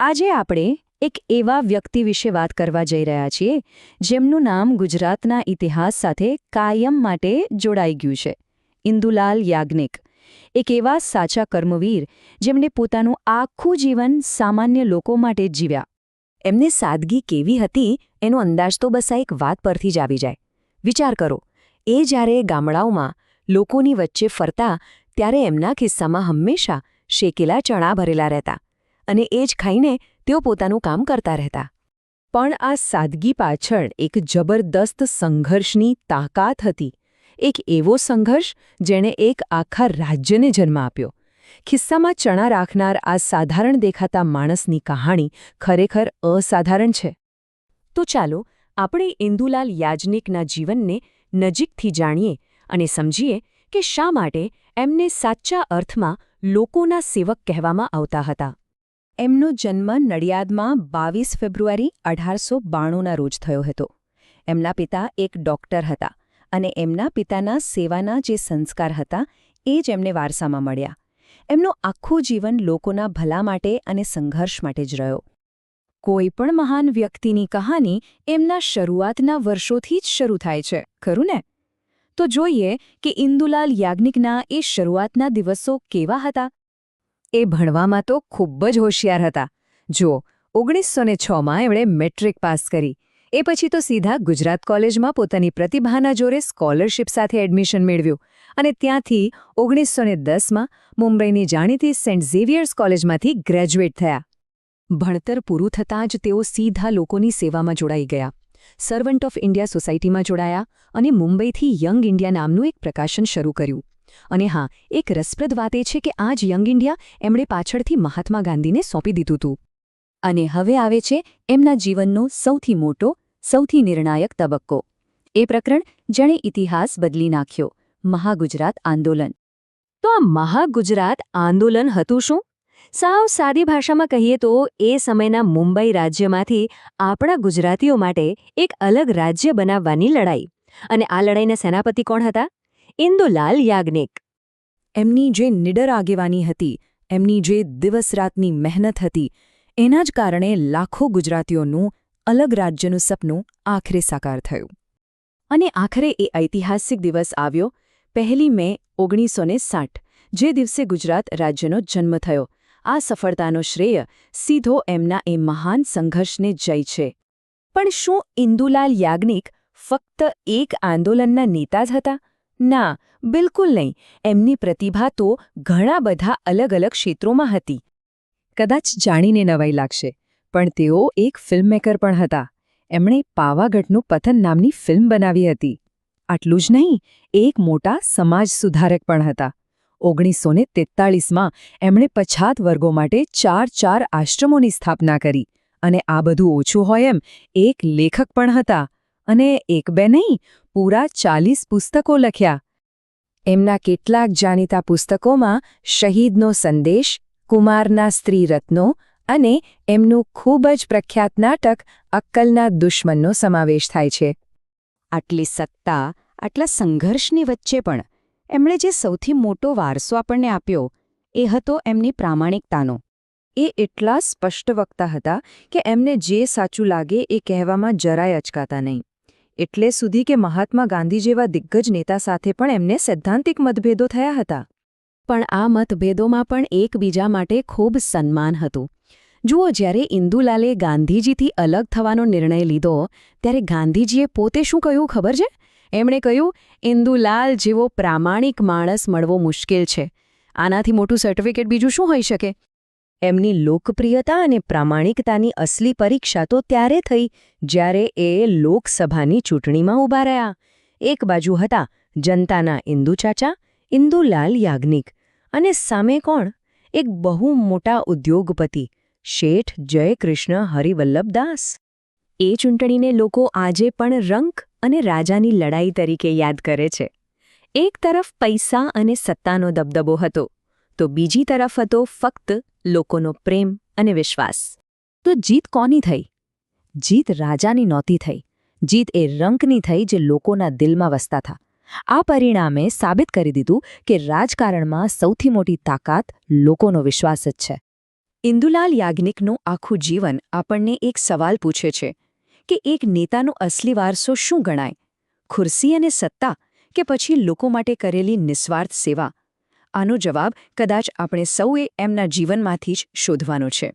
આજે આપણે એક એવા વ્યક્તિ વિશે વાત કરવા જઈ રહ્યા છીએ, જેમનું નામ ગુજરાતના ઇતિહાસ સાથે કાયમ માટે જોડાઈ ગયું છે. ઇન્દુલાલ યાજ્ઞિક, એક એવા સાચા કર્મવીર જેમણે પોતાનું આખું જીવન સામાન્ય લોકો માટે જીવ્યા. એમની સાદગી કેવી હતી એનો અંદાજ તો બસ એક વાત પરથી જ આવી જાય. વિચાર કરો, એ જ્યારે ગામડાઓમાં લોકોની વચ્ચે ફરતા, ત્યારે એમના ખિસ્સામાં હંમેશા શેકેલા ચણા ભરેલા રહેતા. અને એ જ ખાઈને તેઓ પોતાનું કામ કરતા રહેતા. પણ આ સાદગી પાછળ એક જબરદસ્ત સંઘર્ષની તાકાત હતી. એક એવો સંઘર્ષ જેણે એક આખા રાજ્યને જન્મ આપ્યો. ખિસ્સામાં ચણા રાખનાર આ સાધારણ દેખાતા માણસની કહાણી ખરેખર અસાધારણ છે. તો ચાલો આપણે ઇન્દુલાલ યાજ્ઞિકના જીવનને નજીકથી જાણીએ અને સમજીએ કે શા માટે એમને સાચા અર્થમાં લોકોના સેવક કહેવામાં આવતા હતા. એમનો જન્મ નડિયાદમાં બાવીસ ફેબ્રુઆરી અઢારસો બાણુંના રોજ થયો હતો. એમના પિતા એક ડોક્ટર હતા અને એમના પિતાના સેવાના જે સંસ્કાર હતા એ જ એમને વારસામાં મળ્યા. એમનું આખું જીવન લોકોના ભલા માટે અને સંઘર્ષ માટે જ રહ્યો. કોઈ પણ મહાન વ્યક્તિની કહાની એમના શરૂઆતના વર્ષોથી જ શરૂ થાય છે, ખરું ને? તો જોઈએ કે ઇન્દુલાલ યાજ્ઞિકના એ શરૂઆતના દિવસો કેવા હતા? એ ભણવામાં તો ખૂબ જ હોશિયાર હતા. જો ઓગણીસો ને છમાં એમણે મેટ્રિક પાસ કરી. એ પછી તો સીધા ગુજરાત કોલેજમાં પોતાની પ્રતિભાના જોરે સ્કોલરશિપ સાથે એડમિશન મેળવ્યું. અને ત્યાંથી ઓગણીસો ને દસમાં મુંબઈની જાણીતી સેન્ટ ઝેવિયર્સ કોલેજમાંથી ગ્રેજ્યુએટ થયા. ભણતર પૂરું થતાં જ તેઓ સીધા લોકોની સેવામાં જોડાઈ ગયા. સર્વન્ટ ઓફ ઇન્ડિયા સોસાયટીમાં જોડાયા અને મુંબઈથી યંગ ઇન્ડિયા નામનું એક પ્રકાશન શરૂ કર્યું. અને હા, એક રસપ્રદ વાત એ છે કે આ જ યંગ ઇન્ડિયા એમણે પાછળથી મહાત્મા ગાંધીને સોંપી દીધું હતું અને હવે આવે છે એમના જીવનનો સૌથી મોટો, સૌથી નિર્ણાયક તબક્કો. એ પ્રકરણ જેણે ઇતિહાસ બદલી નાખ્યો, મહાગુજરાત આંદોલન. તો આ મહાગુજરાત આંદોલન હતું શું? સાવ સાદી ભાષામાં કહીએ તો એ સમયના મુંબઈ રાજ્યમાંથી આપણા ગુજરાતીઓ માટે એક અલગ રાજ્ય બનાવવાની લડાઈ. અને આ લડાઈના સેનાપતિ કોણ હતા? ઇન્દુલાલ યાજ્ઞિક. એમની જે નિડર આગેવાની હતી, એમની જે દિવસરાતની મહેનત હતી, એના જ કારણે લાખો ગુજરાતીઓનું, અલગ રાજ્યનું સપનું આખરે સાકાર થયું. અને આખરે એ ઐતિહાસિક દિવસ આવ્યો, પહેલી મે ઓગણીસો જે દિવસે ગુજરાત રાજ્યનો જન્મ થયો. આ સફળતાનો શ્રેય સીધો એમના એ મહાન સંઘર્ષને જય છે. પણ શું ઇન્દુલાલ યાજ્ઞિક ફક્ત એક આંદોલનના નેતા જ હતા? ના, બિલકુલ નહીં. એમની પ્રતિભા તો ઘણા બધા અલગ અલગ ક્ષેત્રોમાં હતી. કદાચ જાણીને નવાઈ લાગશે, પણ તેઓ એક ફિલ્મમેકર પણ હતા. એમણે પાવાગઢનું પથન નામની ફિલ્મ બનાવી હતી. આટલું જ નહીં, એક મોટા સમાજ સુધારક પણ હતા. ઓગણીસો ને તેતાળીસમાં એમણે પછાત વર્ગો માટે ચાર ચાર આશ્રમોની સ્થાપના કરી, અને આ બધું ઓછું હોય એમ એક લેખક પણ હતા. અને એક બે નહીં, પૂરા ચાલીસ પુસ્તકો લખ્યા. એમના કેટલાક જાણીતા પુસ્તકોમાં શહીદનો સંદેશ, કુમારના સ્ત્રી રત્નો અને એમનું ખૂબ જ પ્રખ્યાત નાટક અક્કલના દુશ્મનનો સમાવેશ થાય છે. આટલી સત્તા, આટલા સંઘર્ષની વચ્ચે પણ એમણે જે સૌથી મોટો વારસો આપણને આપ્યો, એ હતો એમની પ્રામાણિકતાનો. એ એટલા સ્પષ્ટ વક્તા હતા કે એમને જે સાચું લાગે એ કહેવામાં જરાય અચકાતા નહીં. એટલે સુધી કે મહાત્મા ગાંધી જેવા દિગ્ગજ નેતા સાથે પણ એમને સૈદ્ધાંતિક મતભેદો થયા હતા. પણ આ મતભેદોમાં પણ એકબીજા માટે ખૂબ સન્માન હતું. જુઓ, જ્યારે ઇન્દુલાલે ગાંધીજીથી અલગ થવાનો નિર્ણય લીધો, ત્યારે ગાંધીજીએ પોતે શું કહ્યું ખબર છે? એમણે કહ્યું, ઇન્દુલાલ જેવો પ્રામાણિક માણસ મળવો મુશ્કેલ છે. આનાથી મોટું સર્ટિફિકેટ બીજું શું હોઈ શકે? એમની લોકપ્રિયતા અને પ્રામાણિકતાની અસલી પરીક્ષા તો ત્યારે થઈ, જ્યારે એ લોકસભાની ચૂંટણીમાં ઊભા રહ્યા. એક બાજુ હતા જનતાના ઇન્દુ ચાચા, ઇન્દુલાલ યાજ્ઞિક અને સામે કોણ? એક બહુ મોટા ઉદ્યોગપતિ, શેઠ જયકૃષ્ણ હરિવલ્લભદાસ એ ચૂંટણીને લોકો આજે પણ રંક અને રાજાની લડાઈ તરીકે યાદ કરે છે. એક તરફ પૈસા અને સત્તાનો દબદબો હતો, તો બીજી તરફ હતો ફક્ત લોકોનો પ્રેમ અને વિશ્વાસ. તો જીત કોની થઈ? જીત રાજાની નહોતી થઈ. જીત એ રંકની થઈ જે લોકોના દિલમાં વસતા હતા આ પરિણામે સાબિત કરી દીધું કે રાજકારણમાં સૌથી મોટી તાકાત લોકોનો વિશ્વાસ જ છે. ઇન્દુલાલ યાજ્ઞિકનું આખું જીવન આપણને એક સવાલ પૂછે છે કે એક નેતાનો અસલી વારસો શું ગણાય? ખુરશી અને સત્તા કે પછી લોકો માટે કરેલી નિસ્વાર્થ સેવા? આનો જવાબ કદાચ આપણે સૌએ એમના જીવનમાંથી જ શોધવાનો છે.